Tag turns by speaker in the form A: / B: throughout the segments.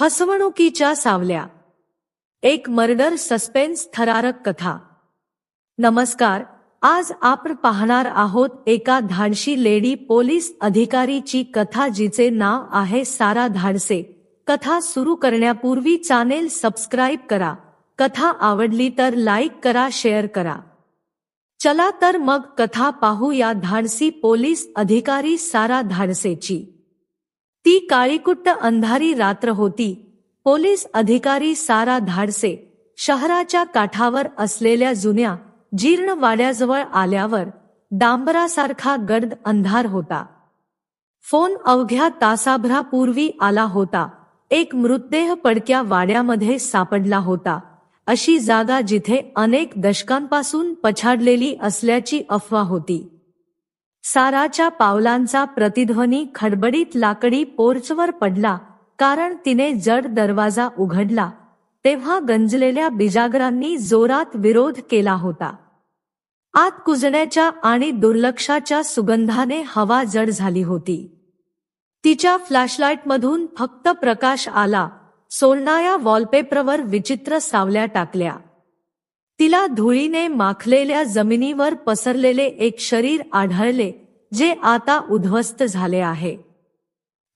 A: हसवणुकीच्या सावल्या. एक murder suspense थरारक कथा. नमस्कार आज आपण पाहणार आहोत एका धाडशी लेडी पोलीस अधिकारीची कथा जिचे नाव आहे सारा धाडसे. कथा सुरू करण्यापूर्वी चॅनेल सबस्क्राईब करा. कथा आवडली तर लाईक करा शेअर करा. चला तर मग कथा पाहू या धाडसी पोलीस अधिकारी सारा धाडसेची. ती काळीकुट्ट अंधारी रात्र होती. पोलीस अधिकारी सारा धाडसे. शहराच्या काठावर असलेल्या जुन्या जीर्ण वाड्याजवळ आल्यावर डांबरासारखा गर्द अंधार होता. फोन अवघ्या तासाभरापूर्वी आला होता. एक मृतदेह पडक्या वाड्यामध्ये सापडला होता. अशी जागा जिथे अनेक दशकांपासून पछाडलेली असल्याची अफवा होती. साराच्या पावलांचा प्रतिध्वनी खडबडीत लाकडी पोर्चवर पडला कारण तिने जड दरवाजा उघडला तेव्हा गंजलेल्या बिजागरांनी जोरात विरोध केला होता. आत कुजण्याच्या आणि दुर्लक्षाच्या सुगंधाने हवा जड झाली होती. तिच्या फ्लॅशलाईटमधून फक्त प्रकाश आला सोलणाऱ्या वॉलपेपरवर विचित्र सावल्या टाकल्या. तिला धुळीने माखलेल्या जमिनीवर पसरलेले एक शरीर आढळले जे आता उद्ध्वस्त झाले आहे.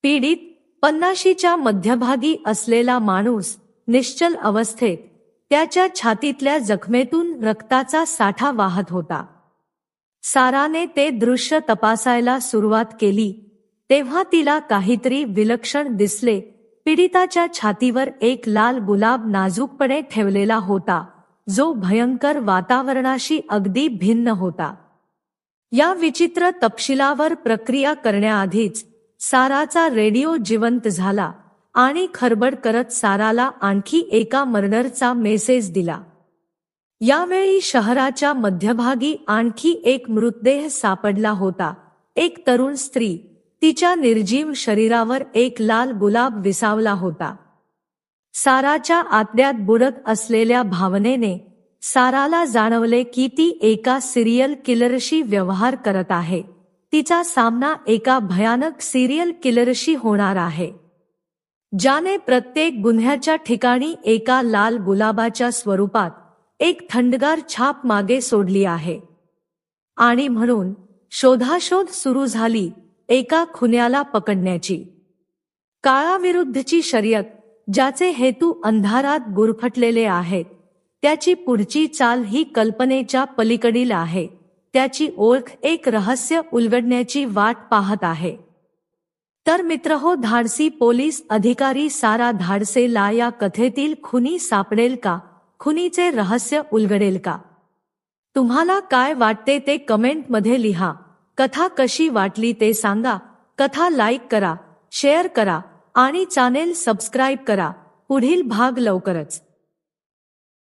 A: पीडित पन्नाशीच्या मध्यभागी असलेला माणूस निश्चल अवस्थेत त्याच्या छातीतल्या जखमेतून रक्ताचा साठा वाहत होता. साराने ते दृश्य तपासायला सुरुवात केली तेव्हा तिला काहीतरी विलक्षण दिसले. पीडिताच्या छातीवर एक लाल गुलाब नाजूकपणे ठेवलेला होता. जो भयंकर वातावरणाशी अगदी भिन्न होता. या विचित्र तपशिलावर प्रक्रिया करण्याआधीच साराचा रेडिओ जिवंत झाला आणि खरबड करत साराला आणखी एका मर्डरचा मेसेज दिला. यावेळी शहराच्या मध्यभागी आणखी एक मृतदेह सापडला होता. एक तरुण स्त्री तिच्या निर्जीव शरीरावर एक लाल गुलाब विसावला होता. साराच्या आतड्यात बुडत असलेल्या भावनेने साराला जाणवले की ती एका सिरियल किलरशी व्यवहार करत आहे. तिचा सामना एका भयानक सिरियल किलरशी होणार आहे. ज्याने प्रत्येक गुन्ह्याच्या ठिकाणी एका लाल गुलाबाच्या स्वरूपात एक थंडगार छाप मागे सोडली आहे. आणि म्हणून शोधाशोध सुरू झाली एका खुन्याला पकडण्याची. काळाविरुद्धची शर्यत ज्याचे हेतू अंधारात गुरफटलेले आहेत. त्याची पुढची चाल ही कल्पनेच्या पलीकडील आहे. त्याची ओळख एक रहस्य उलगडण्याची वाट पाहत आहे. तर मित्रहो धाडसी पोलीस अधिकारी सारा धाडसेला या कथेतील खुनी सापडेल का? खुनीचे रहस्य उलगडेल का? तुम्हाला काय वाटते ते कमेंटमध्ये लिहा. कथा कशी वाटली ते सांगा. कथा लाईक करा. शेअर करा. आणि चॅनेल सबस्क्राईब करा. पुढील भाग लवकरच.